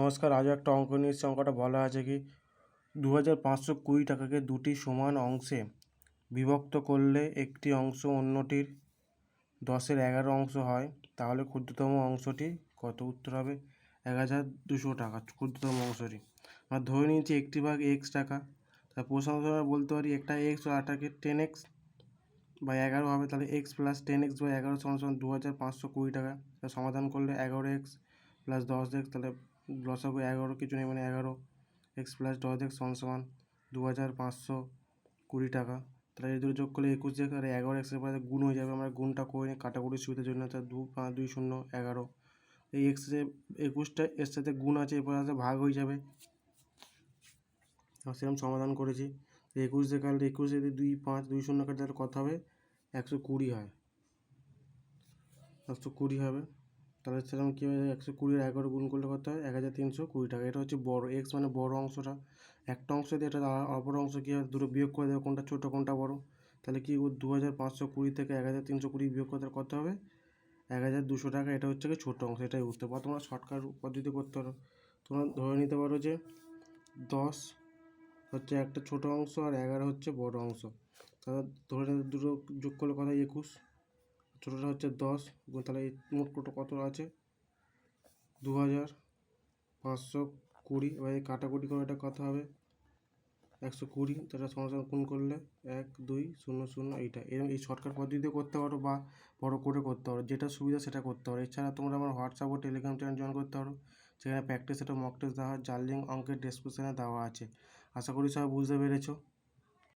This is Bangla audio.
নমস্কার, আজও একটা অঙ্ক নিয়ে এসেছি। অঙ্কটা বলা আছে কি দু হাজার পাঁচশো কুড়ি টাকাকে দুটি সমান অংশে বিভক্ত করলে একটি অংশ অন্যটির দশের এগারো অংশ হয়, তাহলে ক্ষুদ্রতম অংশটি কত? উত্তর হবে এক হাজার দুশো টাকা, ক্ষুদ্রতম অংশটি। আমরা ধরে নিয়েছি একটি ভাগ এক্স টাকা প্রশ্ন আমরা বলতে পারি একটা এক্স ও আটাকে টেন এক্স বা এগারো হবে, তাহলে এক্স প্লাস টেন এক্স বা এগারো সমান সমান দু হাজার পাঁচশো কুড়ি টাকা সমাধান করলে এগারো এক্স প্লাস দশ এক্স তাহলে লসাগু এগারো, কিছু নেই মানে এগারো। এক্স প্লাস দশ এক্স সমান সমান দু হাজার পাঁচশো কুড়ি টাকা। তাহলে এই দুটো যোগ করলে একুশ এক্স আর এগারো এক্সের পরে গুণ হয়ে যাবে। আমরা গুণটা করে নিই কাটাকুটির সুবিধার জন্য তার দু, পাঁচ, দুই, শূন্য, এগারো। এই এক্সে একুশটা এর সাথে গুণ আছে, এরপর আছে ভাগ হয়ে যাবে। সেরকম সমাধান করেছি। একুশ কাটলে একুশ যদি দুই, পাঁচ, দুই, শূন্য কাটে, তাহলে কত হবে? একশো কুড়ি হয়। একশো কুড়ি হবে। তাহলে সেরকম কী হবে একশো কুড়ি আর এগারো গুণ করলে কত হয়? এক হাজার তিনশো কুড়ি টাকা। এটা হচ্ছে বড় এক্স মানে বড় অংশটা। একটা অংশ দিয়ে এটা অপর অংশ কী হবে দুটো বিয়োগ করে দেবে। কোনটা ছোটো, কোনটা বড়? তাহলে কি দু হাজার পাঁচশো কুড়ি থেকে এক হাজার তিনশো কুড়ি বিয়োগ করতে কত হবে? এক হাজার দুশো টাকা। এটা হচ্ছে কি ছোটো অংশ। এটাই উত্তর। বা তোমরা শর্টকাট পদ্ধতি করতে পারো। তোমরা ধরে নিতে পারো যে দশ হচ্ছে একটা ছোটো অংশ আর এগারো হচ্ছে বড় অংশ। তাহলে ধরে নিতে দুটো যোগ করলে হয়? একুশ। ছোটোটা হচ্ছে দশ তাহলে এই মোট টোটো কত আছে? দু হাজার পাঁচশো কুড়ি। এবার এই কাটাকুটি করে এটা কত হবে। একশো কুড়ি, তাহলে সমান গুণ করলে? এক, দুই, শূন্য শূন্য, এইটা। এরকম এই শর্টকাট পদ্ধতিতে করতে পারো বা বড় করে করতে পারো। যেটা সুবিধা সেটা করতে পারো। এছাড়া তোমরা আমার হোয়াটসঅ্যাপ ও টেলিগ্রাম চ্যানেল জয়েন করতে পারো। সেখানে প্র্যাকটিস একটা মক টেস্ট দেওয়া হয়। লিঙ্ক অঙ্কের ডেসক্রিপশানে দেওয়া আছে। আশা করি সবাই বুঝতে পেরেছ।